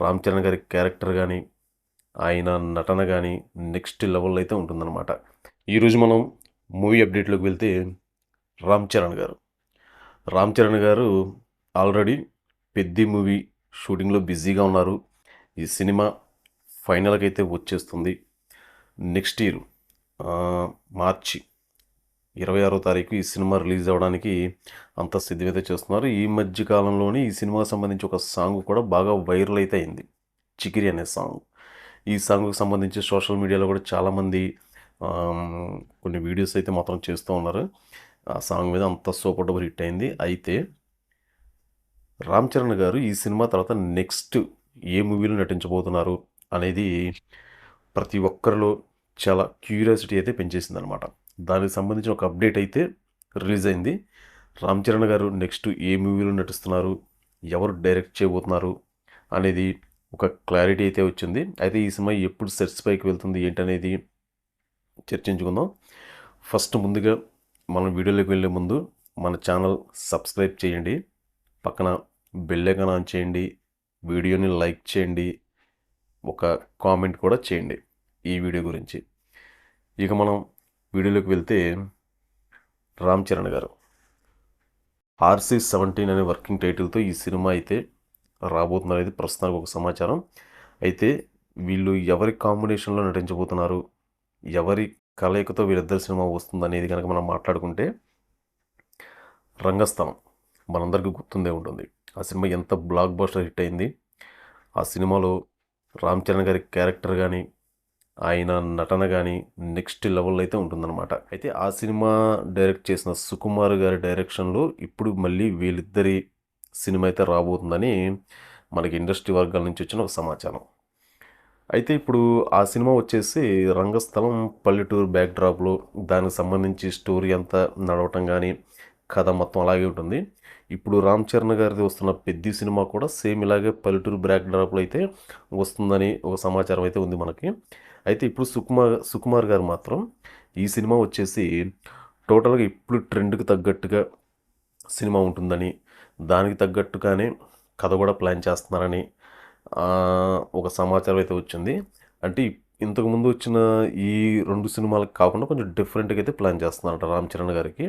రామ్ చరణ్ గారి క్యారెక్టర్ కానీ ఆయన నటన కానీ నెక్స్ట్ లెవెల్లో అయితే ఉంటుందన్నమాట. ఈరోజు మనం మూవీ అప్డేట్లోకి వెళ్తే రామ్ చరణ్ గారు. రామ్ చరణ్ గారు ఆల్రెడీ పెద్ద మూవీ షూటింగ్లో బిజీగా ఉన్నారు. ఈ సినిమా ఫైనల్కి అయితే వచ్చేస్తుంది నెక్స్ట్ ఇయర్ మార్చి. ఇరవై ఆరో తారీఖు ఈ సినిమా రిలీజ్ అవ్వడానికి అంత సిద్ధమైతే చేస్తున్నారు. ఈ మధ్య కాలంలోనే ఈ సినిమాకి సంబంధించి ఒక సాంగ్ కూడా బాగా వైరల్ అయితే అయింది. చికిరి అనే సాంగ్. ఈ సాంగ్కి సంబంధించి సోషల్ మీడియాలో కూడా చాలామంది కొన్ని వీడియోస్ అయితే మాత్రం చేస్తూ ఉన్నారు. ఆ సాంగ్ మీద అంత సూపర్ డూపర్ హిట్ అయింది. అయితే రామ్ చరణ్ గారు ఈ సినిమా తర్వాత నెక్స్ట్ ఏ మూవీలో నటించబోతున్నారు అనేది ప్రతి ఒక్కరిలో చాలా క్యూరియాసిటీ అయితే పెంచేసింది అనమాట దానికి సంబంధించిన ఒక అప్డేట్ అయితే రిలీజ్ అయింది. రామ్ చరణ్ గారు నెక్స్ట్ ఏ మూవీలో నటిస్తున్నారు? ఎవరు డైరెక్ట్ చేయబోతున్నారు? అనేది ఒక క్లారిటీ అయితే వచ్చింది. అయితే ఈ సినిమా ఎప్పుడు సెట్స్ పైకి వెళ్తుంది ఏంటనేది చర్చించుకుందాం. ఫస్ట్ ముందుగా మనం వీడియోలోకి వెళ్ళే ముందు మన ఛానల్ సబ్స్క్రైబ్ చేయండి. పక్కన బెల్లైకన్ ఆన్ చేయండి. వీడియోని లైక్ చేయండి. ఒక కామెంట్ కూడా చేయండి ఈ వీడియో గురించి. ఇక మనం వీడియోలోకి వెళ్తే రామ్ చరణ్ గారు. ఆర్సీ సెవెంటీన్ అనే వర్కింగ్ టైటిల్తో ఈ సినిమా అయితే రాబోతున్నారు ప్రస్తుతానికి ఒక సమాచారం. అయితే వీళ్ళు ఎవరి కాంబినేషన్లో నటించబోతున్నారు ఎవరి కలయికతో వీళ్ళిద్దరి సినిమా వస్తుంది అనేది కనుక మనం మాట్లాడుకుంటే రంగస్థలం మనందరికీ గుర్తుందే ఉంటుంది. ఆ సినిమా ఎంత బ్లాక్ బస్టర్ హిట్ అయింది. ఆ సినిమాలో రామ్ చరణ్ గారి క్యారెక్టర్ కానీ ఆయన నటన కానీ నెక్స్ట్ లెవెల్ అయితే ఉంటుందన్నమాట. అయితే ఆ సినిమా డైరెక్ట్ చేసిన సుకుమార్ గారి డైరెక్షన్లో ఇప్పుడు మళ్ళీ వీళ్ళిద్దరి సినిమా అయితే రాబోతుందని మనకి ఇండస్ట్రీ వర్గాల నుంచి వచ్చిన ఒక సమాచారం. అయితే ఇప్పుడు ఆ సినిమా వచ్చేసి రంగస్థలం పల్లెటూరు బ్యాక్డ్రాప్లో దానికి సంబంధించి స్టోరీ అంతా నడవటం కానీ కథ మొత్తం అలాగే ఉంటుంది. ఇప్పుడు రామ్ చరణ్ గారిది వస్తున్న పెద్ద సినిమా కూడా సేమ్ ఇలాగే పల్లెటూరు బ్యాక్ డ్రాప్లో అయితే వస్తుందని ఒక సమాచారం అయితే ఉంది మనకి. అయితే ఇప్పుడు సుకుమార్ సుకుమార్ గారు మాత్రం ఈ సినిమా వచ్చేసి టోటల్గా ఇప్పుడు ట్రెండ్కి తగ్గట్టుగా సినిమా ఉంటుందని దానికి తగ్గట్టుగానే కథ కూడా ప్లాన్ చేస్తున్నారని ఒక సమాచారం అయితే వచ్చింది. అంటే ఇంతకుముందు వచ్చిన ఈ రెండు సినిమాలకు కాకుండా కొంచెం డిఫరెంట్గా అయితే ప్లాన్ చేస్తున్నారట రామ్ చరణ్ గారికి.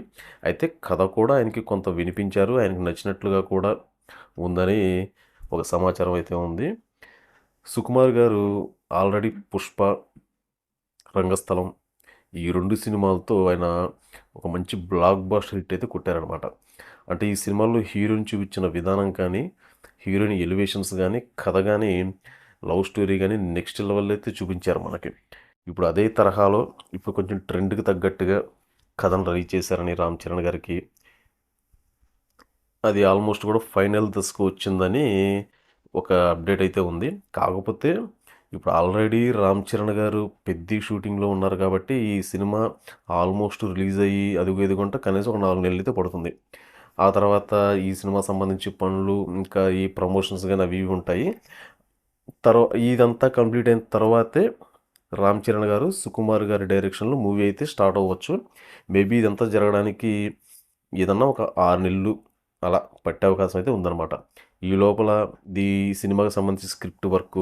అయితే కథ కూడా ఆయనకి కొంత వినిపించారు ఆయనకి నచ్చినట్లుగా కూడా ఉందని ఒక సమాచారం అయితే ఉంది. సుకుమార్ గారు ఆల్రెడీ పుష్ప రంగస్థలం ఈ రెండు సినిమాలతో ఆయన ఒక మంచి బ్లాక్ బాస్టర్ హిట్ అయితే కొట్టారనమాట అంటే ఈ సినిమాల్లో హీరోయిన్ చూపించిన విధానం కానీ హీరోయిన్ ఎలివేషన్స్ కానీ కథ కానీ లవ్ స్టోరీ కానీ నెక్స్ట్ లెవెల్ అయితే చూపించారు మనకి. ఇప్పుడు అదే తరహాలో ఇప్పుడు కొంచెం ట్రెండ్కి తగ్గట్టుగా కథను రెడీ చేశారని రామ్ చరణ్ గారికి. అది ఆల్మోస్ట్ కూడా ఫైనల్ దశకు వచ్చిందని ఒక అప్డేట్ అయితే ఉంది. కాకపోతే ఇప్పుడు ఆల్రెడీ రామ్ చరణ్ గారు పెద్ద షూటింగ్లో ఉన్నారు కాబట్టి ఈ సినిమా ఆల్మోస్ట్ రిలీజ్ అయ్యి అదుగు ఎదుగుంటే కనీసం ఒక నాలుగు నెలలు అయితే పడుతుంది. ఆ తర్వాత ఈ సినిమా సంబంధించి పనులు ఇంకా ఈ ప్రమోషన్స్ కానీ అవి ఇవి ఉంటాయి. తర్వాత ఇదంతా కంప్లీట్ అయిన తర్వాతే రామ్ చరణ్ గారు సుకుమార్ గారి డైరెక్షన్లో మూవీ అయితే స్టార్ట్ అవ్వచ్చు. మేబీ ఇదంతా జరగడానికి ఏదన్నా ఒక ఆరు నెలలు అలా పట్టే అవకాశం అయితే ఉందన్నమాట. ఈ లోపల ఈ సినిమాకి సంబంధించి స్క్రిప్ట్ వర్క్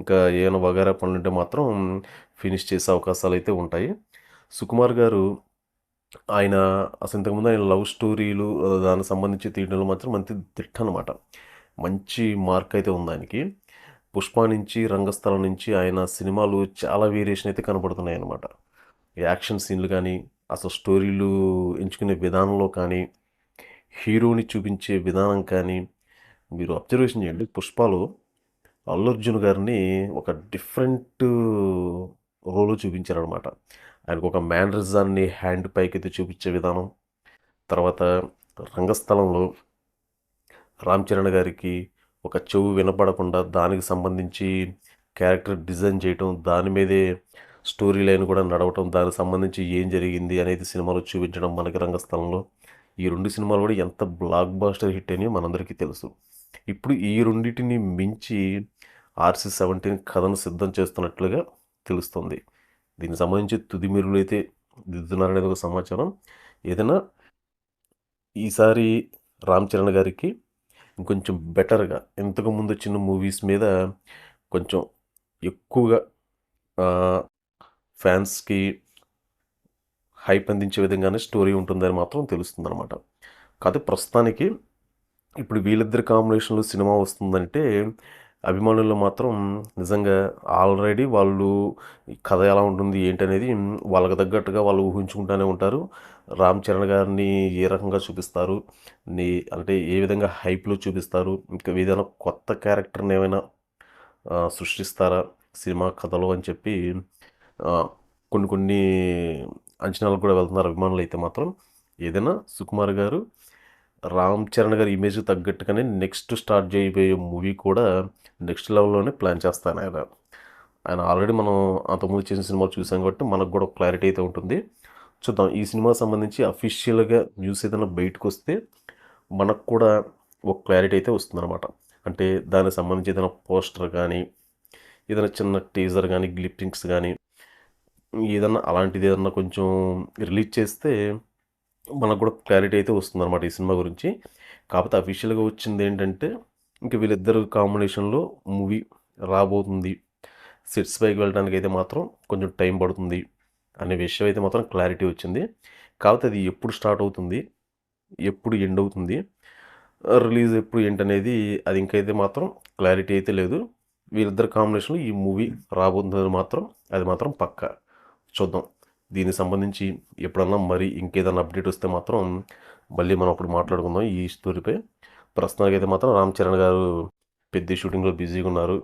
ఇంకా ఏమైనా వగేరా పనులుంటే మాత్రం ఫినిష్ చేసే అవకాశాలు అయితే ఉంటాయి. సుకుమార్ గారు ఆయన అసలు ఇంతకుముందు ఆయన లవ్ స్టోరీలు దానికి సంబంధించి తీయడంలో మాత్రం మంచి దిట్ట అనమాట మంచి మార్క్ అయితే ఉంది ఆయనకి. పుష్ప నుంచి రంగస్థలం నుంచి ఆయన సినిమాలు చాలా వేరియేషన్ అయితే కనబడుతున్నాయి అన్నమాట. యాక్షన్ సీన్లు కానీ అసలు స్టోరీలు ఎంచుకునే విధానంలో కానీ హీరోని చూపించే విధానం కానీ మీరు అబ్జర్వేషన్ చేయండి పుష్పాలు అల్లు అర్జున్ గారిని ఒక డిఫరెంట్ రోల్ చూపించారనమాట ఆయనకు ఒక మేనరిజాన్ని హ్యాండ్ పైకి అయితే చూపించే విధానం తర్వాత రంగస్థలంలో రామ్ చరణ్ గారికి ఒక చెవు వినపడకుండా దానికి సంబంధించి క్యారెక్టర్ డిజైన్ చేయటం దాని మీదే స్టోరీ లైన్ కూడా నడవటం దానికి సంబంధించి ఏం జరిగింది అనేది సినిమాలో చూపించడం మనకి రంగస్థలంలో. ఈ రెండు సినిమాలు కూడా ఎంత బ్లాక్ బాస్టర్ హిట్ అని మనందరికీ తెలుసు. ఇప్పుడు ఈ రెండింటిని మించి ఆర్సీ సెవెంటీన్ కథను సిద్ధం చేస్తున్నట్లుగా తెలుస్తుంది. దీనికి సంబంధించి తుది మెరుగులు అయితే దిద్దుతున్నారనేది ఒక సమాచారం. ఏదైనా ఈసారి రామ్ చరణ్ గారికి ఇంకొంచెం బెటర్గా ఇంతకుముందు వచ్చిన మూవీస్ మీద కొంచెం ఎక్కువగా ఫ్యాన్స్కి హైప్ అందించే విధంగానే స్టోరీ ఉంటుందని మాత్రం తెలుస్తుంది అనమాట కాకపోతే ప్రస్తుతానికి ఇప్పుడు వీళ్ళిద్దరి కాంబినేషన్లో సినిమా వస్తుందంటే అభిమానులు మాత్రం నిజంగా ఆల్రెడీ వాళ్ళు ఈ కథ ఎలా ఉంటుంది ఏంటనేది వాళ్ళకి తగ్గట్టుగా వాళ్ళు ఊహించుకుంటూనే ఉంటారు. రామ్ చరణ్ గారిని ఏ రకంగా చూపిస్తారు నీ అంటే ఏ విధంగా హైప్లో చూపిస్తారు ఇంకా ఏదైనా కొత్త క్యారెక్టర్ని ఏమైనా సృష్టిస్తారా సినిమా కథలో అని చెప్పి కొన్ని కొన్ని అంచనాలు కూడా వెళ్తున్నారు అభిమానులు అయితే మాత్రం. ఏదైనా సుకుమార్ గారు రామ్ చరణ్ గారి ఇమేజ్ తగ్గట్టుగానే నెక్స్ట్ స్టార్ట్ చేయబోయే మూవీ కూడా నెక్స్ట్ లెవెల్లోనే ప్లాన్ చేస్తాను ఆయన. ఆయన ఆల్రెడీ మనం అంతకుముందు చేసిన సినిమా చూసాం కాబట్టి మనకు కూడా క్లారిటీ అయితే ఉంటుంది. చూద్దాం ఈ సినిమా సంబంధించి అఫీషియల్గా న్యూస్ ఏదైనా బయటకు వస్తే మనకు కూడా ఒక క్లారిటీ అయితే వస్తుందన్నమాట. అంటే దానికి సంబంధించి ఏదైనా పోస్టర్ కానీ ఏదైనా చిన్న టీజర్ కానీ గ్లిప్టింగ్స్ కానీ ఏదన్నా అలాంటిది ఏదన్నా కొంచెం రిలీజ్ చేస్తే మనకు కూడా క్లారిటీ అయితే వస్తుందన్నమాట ఈ సినిమా గురించి. కాకపోతే అఫీషియల్గా వచ్చింది ఏంటంటే ఇంకా వీళ్ళిద్దరు కాంబినేషన్లో మూవీ రాబోతుంది. సెట్స్ పైకి వెళ్ళడానికి అయితే మాత్రం కొంచెం టైం పడుతుంది అనే విషయం అయితే మాత్రం క్లారిటీ వచ్చింది. కాకపోతే అది ఎప్పుడు స్టార్ట్ అవుతుంది ఎప్పుడు ఎండ్ అవుతుంది రిలీజ్ ఎప్పుడు ఏంటనేది అది ఇంకైతే మాత్రం క్లారిటీ అయితే లేదు. వీళ్ళిద్దరు కాంబినేషన్లో ఈ మూవీ రాబోతుంది మాత్రం అది మాత్రం పక్క. చూద్దాం. దీనికి సంబంధించి ఎప్పుడన్నా మరి ఇంకేదైనా అప్డేట్ వస్తే మాత్రం మళ్ళీ మనం అప్పుడు మాట్లాడుకుందాం. ఈ స్టోరీపై ప్రస్తుతానికి అయితే మాత్రం రామ్ చరణ్ గారు పెద్ద షూటింగ్లో బిజీగా ఉన్నారు.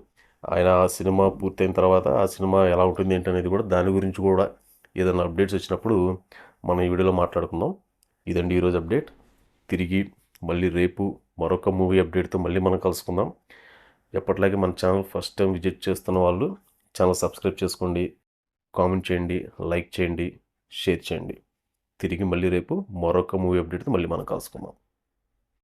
ఆయన ఆ సినిమా పూర్తయిన తర్వాత ఆ సినిమా ఎలా ఉంటుంది ఏంటనేది కూడా దాని గురించి కూడా ఏదైనా అప్డేట్స్ వచ్చినప్పుడు మనం ఈ వీడియోలో మాట్లాడుకుందాం. ఇదండి ఈరోజు అప్డేట్. తిరిగి మళ్ళీ రేపు మరొక మూవీ అప్డేట్తో మళ్ళీ మనం కలుసుకుందాం. ఎప్పటిలాగే మన ఛానల్ ఫస్ట్ టైం విజిట్ చేస్తున్న వాళ్ళు ఛానల్ సబ్స్క్రైబ్ చేసుకోండి. కామెంట్ చేయండి లైక్ చేయండి షేర్ చేయండి. తిరిగి మళ్ళీ రేపు మరొక మూవీ అప్డేట్తో మళ్ళీ మనం కలుసుకుందాం.